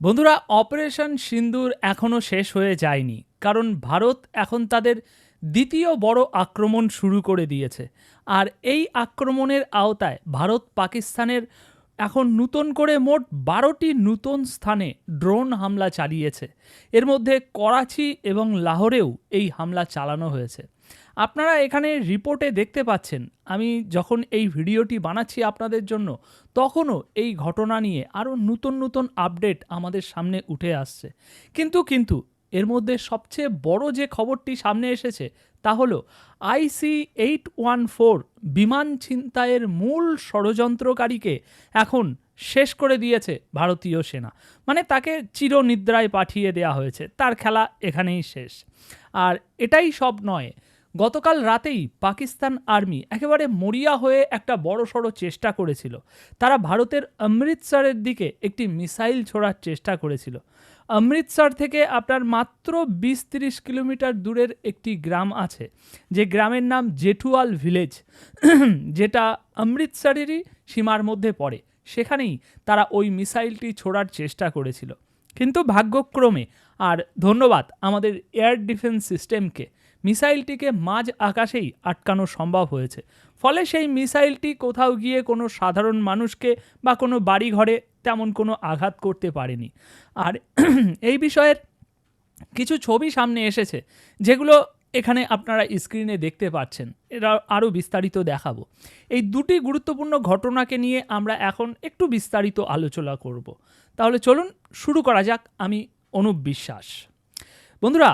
বন্ধুরা, অপারেশন সিন্দুর এখনও শেষ হয়ে যায়নি, কারণ ভারত এখন তাদের দ্বিতীয় বড় আক্রমণ শুরু করে দিয়েছে। আর এই আক্রমণের আওতায় ভারত পাকিস্তানের এখন নূতন করে মোট বারোটি নূতন স্থানে ড্রোন হামলা চালিয়েছে। এর মধ্যে করাচি এবং লাহোরেও এই হামলা চালানো হয়েছে। আপনারা এখানে রিপোর্টে দেখতে পাচ্ছেন, আমি যখন এই ভিডিওটি বানাচ্ছি আপনাদের জন্য, তখনও এই ঘটনা নিয়ে আরও নতুন নতুন আপডেট আমাদের সামনে উঠে আসছে। কিন্তু কিন্তু, এর মধ্যে সবচেয়ে বড় যে খবরটি সামনে এসেছে, তা হলো আইসি এইট ওয়ান ফোর বিমান ছিনতাইয়ের মূল ষড়যন্ত্রকারীকে এখন শেষ করে দিয়েছে ভারতীয় সেনা। মানে তাকে চিরনিদ্রায় পাঠিয়ে দেওয়া হয়েছে, তার খেলা এখানেই শেষ। আর এটাই সব নয় গতকাল রাতেই পাকিস্তান আর্মি একেবারে মরিয়া হয়ে একটা বড়সড় চেষ্টা করেছিল। তারা ভারতের অমৃতসরের দিকে একটি মিসাইল ছোড়ার চেষ্টা করেছিল। অমৃতসর থেকে আপনার মাত্র বিশ তিরিশ কিলোমিটার দূরের একটি গ্রাম আছে। যে গ্রামের নাম জেঠুয়াল ভিলেজ। যেটা অমৃতসরেরই সীমার মধ্যে পড়ে। সেখানেই তারা ওই মিসাইলটি ছোড়ার চেষ্টা করেছিল। কিন্তু ভাগ্যক্রমে, আর ধন্যবাদ আমাদের এয়ার ডিফেন্স সিস্টেমকে মিসাইলটিকে মাঝ আকাশেই আটকানো সম্ভব হয়েছে। ফলে সেই মিসাইলটি কোথাও গিয়ে কোনো সাধারণ মানুষকে বা কোনো বাড়িঘরে তেমন কোনো আঘাত করতে পারেনি। আর এই বিষয়ের কিছু ছবি সামনে এসেছে, যেগুলো এখানে আপনারা স্ক্রিনে দেখতে পাচ্ছেন। এরা আরও বিস্তারিত দেখাবো। এই দুটি গুরুত্বপূর্ণ ঘটনাকে নিয়ে আমরা এখন একটু বিস্তারিত আলোচনা করব। তাহলে চলুন, শুরু করা যাক আমি অনুপ বিশ্বাস। বন্ধুরা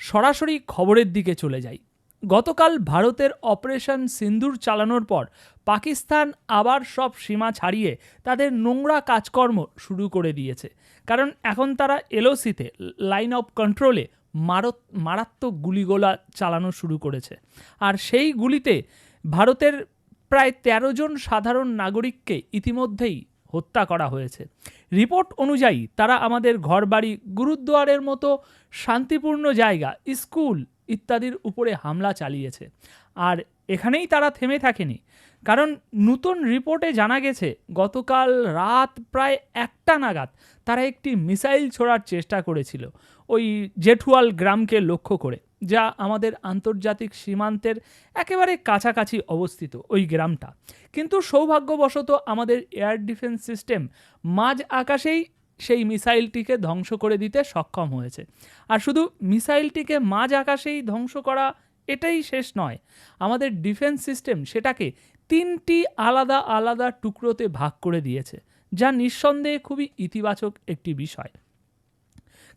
সরাসরি খবরের দিকে চলে যাই। গতকাল ভারতের অপারেশন সিন্দুর চালানোর পর পাকিস্তান আবার সব সীমা ছাড়িয়ে তাদের নোংরা কাজকর্ম শুরু করে দিয়েছে। কারণ এখন তারা এলওসিতে লাইন অফ কন্ট্রোলে মারত, মারাত্মক গুলিগোলা চালানো শুরু করেছে। আর সেই গুলিতে ভারতের প্রায় ১৩ জন সাধারণ নাগরিককে ইতিমধ্যেই হত্যা করা হয়েছে। রিপোর্ট অনুযায়ী তারা আমাদের ঘরবাড়ি, গুরুদ্বারের মতো শান্তিপূর্ণ জায়গা, স্কুল ইত্যাদির উপরে হামলা চালিয়েছে। আর এখানেই তারা থেমে থাকেনি। কারণ নতুন রিপোর্টে জানা গেছে, গতকাল রাত প্রায় একটা নাগাদ তারা একটি মিসাইল ছোড়ার চেষ্টা করেছিল, ওই জেঠুয়াল গ্রামকে লক্ষ্য করে। যা আমাদের আন্তর্জাতিক সীমান্তের একেবারে কাছাকাছি অবস্থিত ওই গ্রামটা। কিন্তু সৌভাগ্যবশত আমাদের এয়ার ডিফেন্স সিস্টেম মাঝ আকাশেই সেই মিসাইলটিকে ধ্বংস করে দিতে সক্ষম হয়েছে। আর শুধু মিসাইলটিকে মাঝ আকাশেই ধ্বংস করা এটাই শেষ নয়, আমাদের ডিফেন্স সিস্টেম সেটাকে তিনটি আলাদা আলাদা টুকরোতে ভাগ করে দিয়েছে, যা নিঃসন্দেহে খুবই ইতিবাচক একটি বিষয়।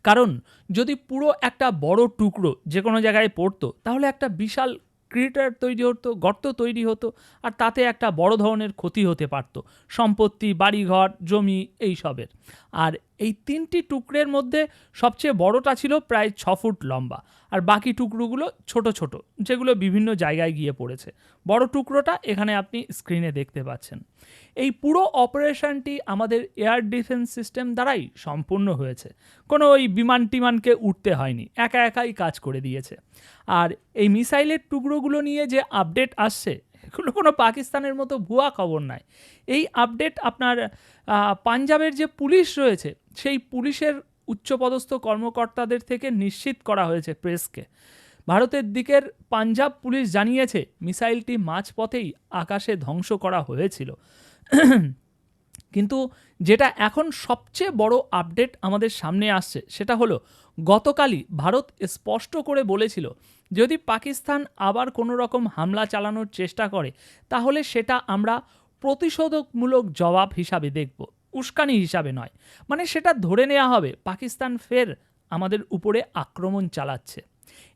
কারণ যদি পুরো একটা বড় টুকরো যে কোনো জায়গায় পড়তো, তাহলে একটা বিশাল ক্রিয়েটার তৈরি হতো, গর্ত তৈরি হতো, আর তাতে একটা বড় ধরনের ক্ষতি হতে পারত। সম্পত্তি, বাড়িঘর, জমি, এইসবের। আর এই তিনটি টুকরের মধ্যে সবচেয়ে বড়টা ছিল প্রায় ছ ফুট লম্বা, আর বাকি টুকরোগুলো ছোট ছোট, যেগুলো বিভিন্ন জায়গায় গিয়ে পড়েছে। বড় টুকরোটা এখানে আপনি স্ক্রিনে দেখতে পাচ্ছেন। এই পুরো অপারেশনটি আমাদের এয়ার ডিফেন্স সিস্টেম দ্বারাই সম্পূর্ণ হয়েছে। কোনো ওই বিমান টিমানকে উঠতে হয়নি, একা একাই কাজ করে দিয়েছে। আর এই মিসাইলের টুকরোগুলো নিয়ে যে আপডেট আসছে এগুলো কোনো পাকিস্তানের মতো ভুয়া খবর নাই। এই আপডেট আপনার পাঞ্জাবের যে পুলিশ রয়েছে, সেই পুলিশের উচ্চপদস্থ কর্মকর্তাদের থেকে নিশ্চিত করা হয়েছে প্রেসকে। ভারতের দিকের পাঞ্জাব পুলিশ জানিয়েছে, মিসাইলটি মাঝপথেই আকাশে ধ্বংস করা হয়েছিল। কিন্তু যেটা এখন সবচেয়ে বড় আপডেট আমাদের সামনে আসছে, সেটা হলো গতকালই ভারত স্পষ্ট করে বলেছিল, যদি পাকিস্তান আবার কোনো রকম হামলা চালানোর চেষ্টা করে, তাহলে সেটা আমরা প্রতিশোধকমূলক জবাব হিসাবে দেখব, উস্কানি হিসাবে নয়। মানে সেটা ধরে নেওয়া হবে, পাকিস্তান ফের আমাদের উপরে আক্রমণ চালাচ্ছে।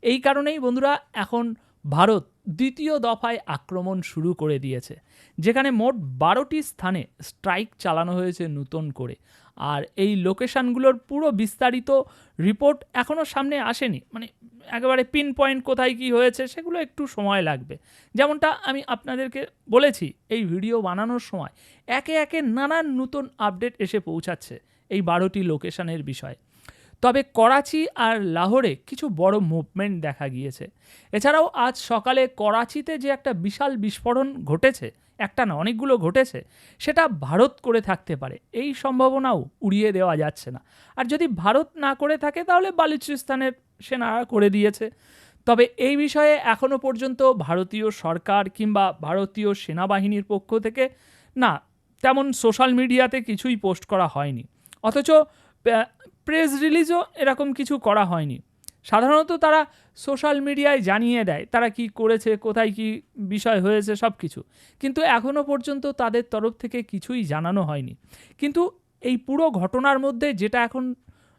এই কারণেই বন্ধুরা, এখন ভারত দ্বিতীয় দফায় আক্রমণ শুরু করে দিয়েছে, যেখানে মোট বারোটি স্থানে স্ট্রাইক চালানো হয়েছে নতুন করে। আর এই লোকেশানগুলোর পুরো বিস্তারিত রিপোর্ট এখনও সামনে আসেনি। মানে একেবারে পিন পয়েন্ট কোথায় কী হয়েছে সেগুলো একটু সময় লাগবে। যেমনটা আমি আপনাদেরকে বলেছি, এই ভিডিও বানানোর সময় একে একে নানান নতুন আপডেট এসে পৌঁছাচ্ছে এই বারোটি লোকেশানের বিষয়ে। তবে করাচি আর লাহোরে কিছু বড় মুভমেন্ট দেখা গিয়েছে। এছাড়াও আজ সকালে করাচিতে যে একটা বিশাল বিস্ফোরণ ঘটেছে, একটা না, অনেকগুলো ঘটেছে, সেটা ভারত করে থাকতে পারে। এই সম্ভাবনাও উড়িয়ে দেওয়া যাচ্ছে না। আর যদি ভারত না করে থাকে, তাহলে বালুচিস্তানের সেনারা করে দিয়েছে। তবে এই বিষয়ে এখনও পর্যন্ত ভারতীয় সরকার কিংবা ভারতীয় সেনাবাহিনীর পক্ষ থেকে, না, তেমন সোশ্যাল মিডিয়াতে কিছুই পোস্ট করা হয়নি। অথচ প্রেস রিলিজও এরকম কিছু করা হয়নি। সাধারণত তারা সোশ্যাল মিডিয়ায় জানিয়ে দেয়, তারা কি করেছে, কোথায় কি বিষয় হয়েছে সব কিছু কিন্তু এখনও পর্যন্ত তাদের তরফ থেকে কিছুই জানানো হয়নি। কিন্তু এই পুরো ঘটনার মধ্যে যেটা এখন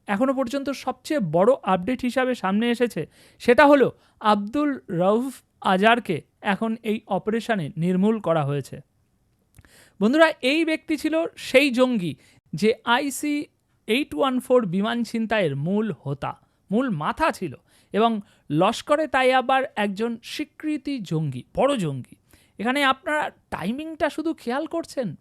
এখনও পর্যন্ত সবচেয়ে বড় আপডেট হিসাবে সামনে এসেছে, সেটা হলো আব্দুল রউফ আজারকে এখন এই অপারেশনে নির্মূল করা হয়েছে। বন্ধুরা, এই ব্যক্তি ছিল সেই জঙ্গি যে আইসি এইট ওয়ান ফোর বিমান ছিনতাইয়ের মূল হোতা, মূল মাথা ছিল এবং লস্করে তাই আবার একজন স্বীকৃতি জঙ্গি, বড় জঙ্গি। এখানে আপনারা টাইমিংটা শুধু খেয়াল করছেন?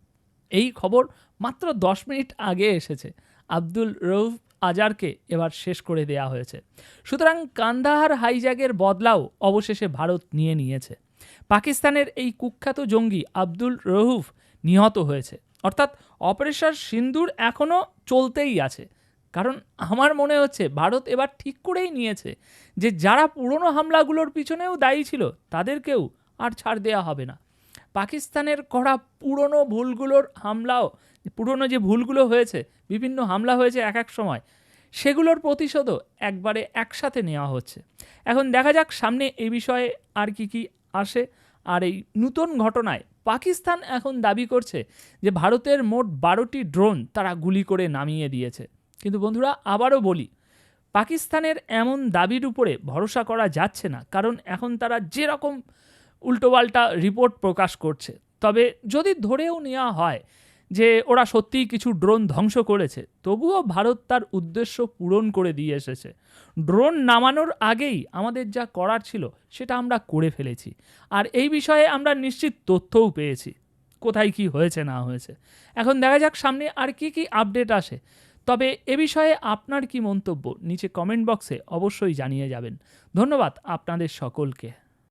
এই খবর মাত্র দশ মিনিট আগে এসেছে। আব্দুল রৌফ আজারকে এবার শেষ করে দেয়া হয়েছে। সুতরাং কান্দাহার হাইজ্যাগের বদলাও অবশেষে ভারত নিয়ে নিয়েছে। পাকিস্তানের এই কুখ্যাত জঙ্গি আব্দুল রহুফ নিহত হয়েছে। অর্থাৎ অপারেশন সিন্দুর এখনও চলতেই আছে। কারণ আমার মনে হচ্ছে ভারত এবার ঠিক করেই নিয়েছে যে যারা পুরনো হামলাগুলোর পিছনেও দায়ী ছিল তাদেরকেও আর ছাড় দেওয়া হবে না। পাকিস্তানের করা পুরনো ভুলগুলোর হামলাও, পুরনো যে ভুলগুলো হয়েছে, বিভিন্ন হামলা হয়েছে এক এক সময়, সেগুলোর প্রতিশোধও একবারে একসাথে নেওয়া হচ্ছে। এখন দেখা যাক সামনে এই বিষয়ে আর কি কি আসে। আর এই নূতন ঘটনায় পাকিস্তান এখন দাবি করছে যে ভারতের মোট বারোটি ড্রোন তারা গুলি করে নামিয়ে দিয়েছে। কিন্তু বন্ধুরা, আবারও বলি, পাকিস্তানের এমন দাবির উপরে ভরসা করা যাচ্ছে না, কারণ এখন তারা যেরকম উল্টোপাল্টা রিপোর্ট প্রকাশ করছে। তবে যদি ধরেও নেওয়া হয় যে ওরা সত্যিই কিছু ড্রোন ধ্বংস করেছে। তবুও ভারত তার উদ্দেশ্য পূরণ করে দিয়ে এসেছে। ড্রোন নামানোর আগেই আমাদের যা করার ছিল সেটা আমরা করে ফেলেছি। আর এই বিষয়ে আমরা নিশ্চিত তথ্যও পেয়েছি। কোথায় কি হয়েছে, না হয়েছে। এখন দেখা যাক সামনে আর কি কি আপডেট আসে। তবে এ বিষয়ে আপনার কি মন্তব্য, নিচে কমেন্ট বক্সে অবশ্যই জানিয়ে যাবেন। ধন্যবাদ আপনাদের সকলকে।